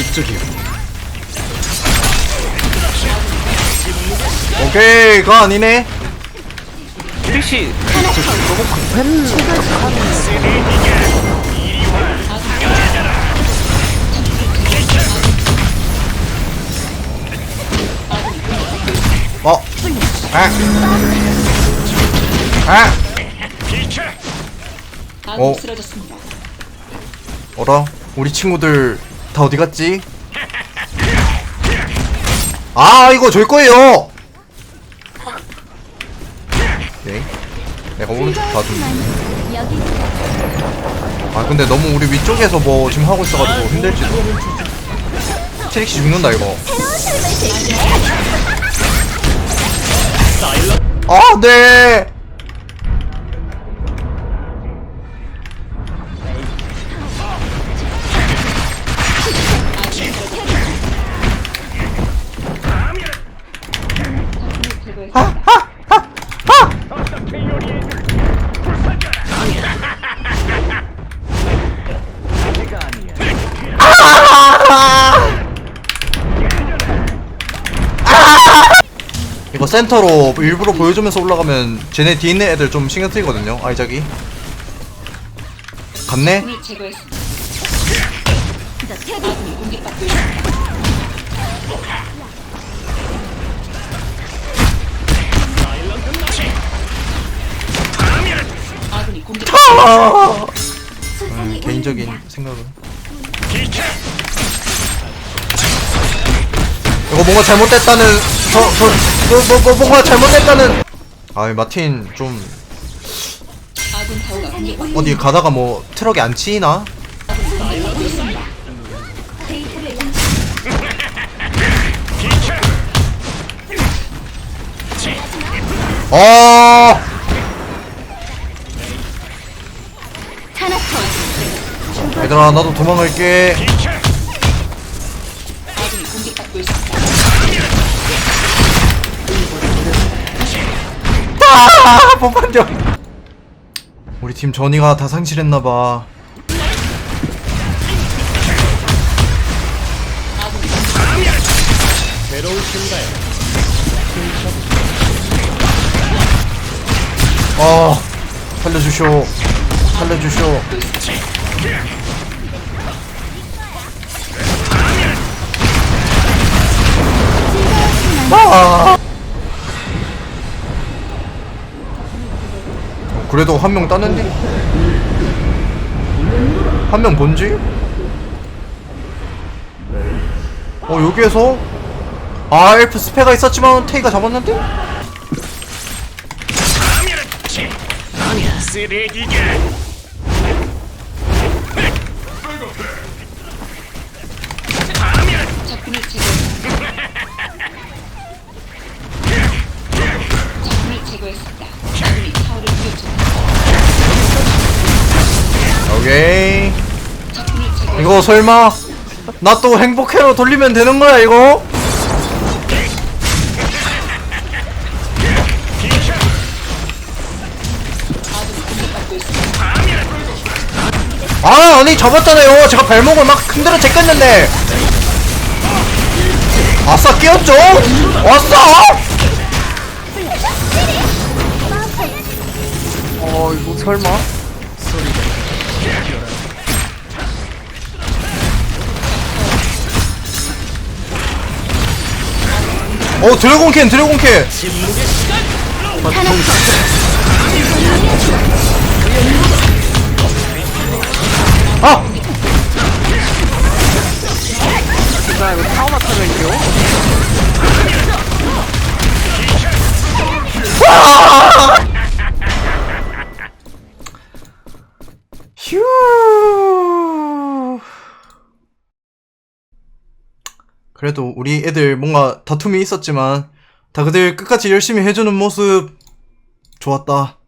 이쪽이요. 오케이 그거 아니네 트릭시 어 아. 아. 어. 쓰러졌습니다. 어라 우리 친구들 다 어디 갔지? 아 이거 줄 거예요. 오케이. 내가 오른쪽 봐준 아 근데 너무 우리 위쪽에서 뭐 지금 하고 있어가지고 힘들지도 트릭시 죽는다 이거. 아 네. 센터로 일부러 보여주면서 올라가면 쟤네 뒤에 있는 애들 좀 신경 쓰이거든요. 아이작이 갔네? 공격. 음, 개인적인 생각은 이거 뭔가 잘못됐다는 저, 저, 뭐, 뭐, 뭐, 뭔가 잘못됐다는. 아 마틴 좀 어디 가다가 뭐 트럭에 안 치이나? 어 얘들아 나도 도망갈게 아 못반겨 우리 팀 전이가 다 상실했나봐. 어 살려주쇼 살려주쇼 그래도 한명 따는데? 한명 본지? 어 여기에서 아 엘프 스페가 있었지만 테이가 잡았는데? 쓰레기가. 오케이. 이거 설마 나 또 행복회로 돌리면 되는 거야 이거? 아 아니 잡았잖아요 제가 발목을 막 흔들어 제꼈는데 아싸 끼었죠? 왔어? 어 이거 설마? 어 드래곤 캔 드래곤 캔 아! 자 이거 타워 있죠? 휴. 그래도 우리 애들 뭔가 다툼이 있었지만 다 그들 끝까지 열심히 해주는 모습 좋았다.